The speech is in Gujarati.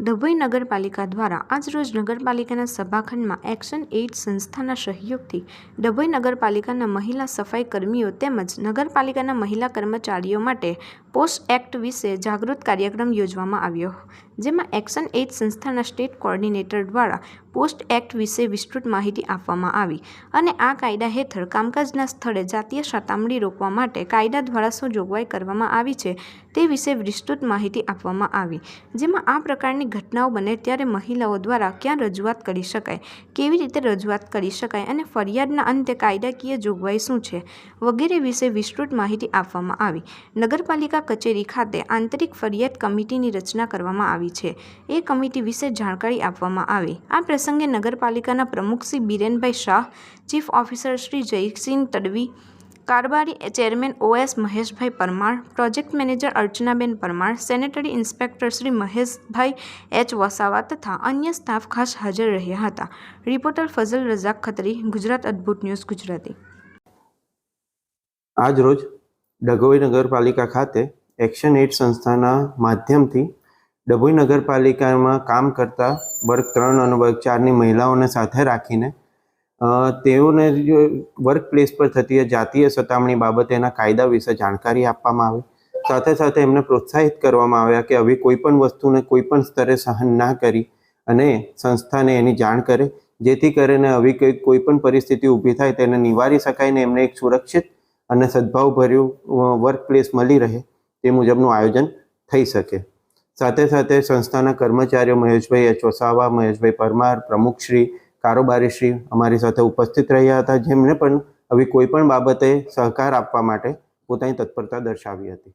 ડભોઈ નગરપાલિકા દ્વારા આજરોજ નગરપાલિકાના સભાખંડમાં એક્શન એઇડ સંસ્થાના સહયોગથી ડભોઈ નગરપાલિકાના મહિલા સફાઈ કર્મીઓ તેમજ નગરપાલિકાના મહિલા કર્મચારીઓ માટે પોસ્ટ એક્ટ વિશે જાગૃત કાર્યક્રમ યોજવામાં આવ્યો. જેમાં એક્શન એઇડ સંસ્થાના સ્ટેટ કોર્ડિનેટર દ્વારા પોસ્ટ એક્ટ વિશે વિસ્તૃત માહિતી આપવામાં આવી અને આ કાયદા હેઠળ કામકાજના સ્થળે જાતીય સતામણી રોકવા માટે કાયદા દ્વારા શું જોગવાઈ કરવામાં આવી છે તે વિશે વિસ્તૃત માહિતી આપવામાં આવી. જેમાં આ પ્રકારની ઘટનાઓ બને ત્યારે મહિલાઓ દ્વારા ક્યાં રજૂઆત કરી શકાય, કેવી રીતે રજૂઆત કરી શકાય અને ફરિયાદના અંતે કાયદાકીય જોગવાઈ શું છે વગેરે વિશે વિસ્તૃત માહિતી આપવામાં આવી. નગરપાલિકા કચેરી ખાતે આંતરિક ફરિયાદ કમિટીની રચના કરવામાં આવી છે. એ કમિટી વિશે જાણકારી આપવામાં આવી. આ પ્રસંગે નગરપાલિકાના પ્રમુખ શ્રી બીરેનભાઈ શાહ, ચીફ ઓફિસર શ્રી જયસિંહ તડવી કારભારી chairman OS Maheshbhai Parmar, project manager Archanaben Parmar, sanitary inspector Shri Maheshbhai H Vasava તથા અન્ય સ્ટાફ ખાસ હાજર રહ્યા હતા. રિપોર્ટર ફઝલ રઝાક ખત્રી, ગુજરાત અદ્ભુત ન્યૂઝ ગુજરાતી. આજ રોજ ડભોઈ નગરપાલિકા ખાતે એક્શન એડ સંસ્થાના માધ્યમથી ડભોઈ નગરપાલિકામાં કામ કરતા વર્ગ ત્રણ અને વર્ગ ચારની મહિલાઓને સાથે રાખીને તેઓને વર્ક પ્લેસ પર થતી જાતીય સતામણી બાબતેના કાયદા વિશે જાણકારી આપવામાં આવી. સાથે સાથે એમને પ્રોત્સાહિત કરવામાં આવ્યા કે આવી કોઈ પણ વસ્તુને કોઈ પણ સ્તરે સહન ના કરી અને સંસ્થાને એની જાણ કરે, જેથી કરીને આવી કોઈ કોઈ પણ પરિસ્થિતિ ઊભી થાય તેને નિવારી શકાય ને એમને એક સુરક્ષિત અને સદભાવભર્યું વર્ક પ્લેસ મળી રહે. તે મુજબનું આયોજન થઈ શકે. સાથે સાથે સંસ્થાના કર્મચારીઓ મહેશભાઈ એચ વસાવા, મહેશભાઈ પરમાર, પ્રમુખશ્રી, કારોબારીશ્રી અમારી સાથે ઉપસ્થિત રહ્યા હતા, જેમણે પણ આવી કોઈ પણ બાબતે સહકાર આપવા માટે પોતાની તત્પરતા દર્શાવી હતી.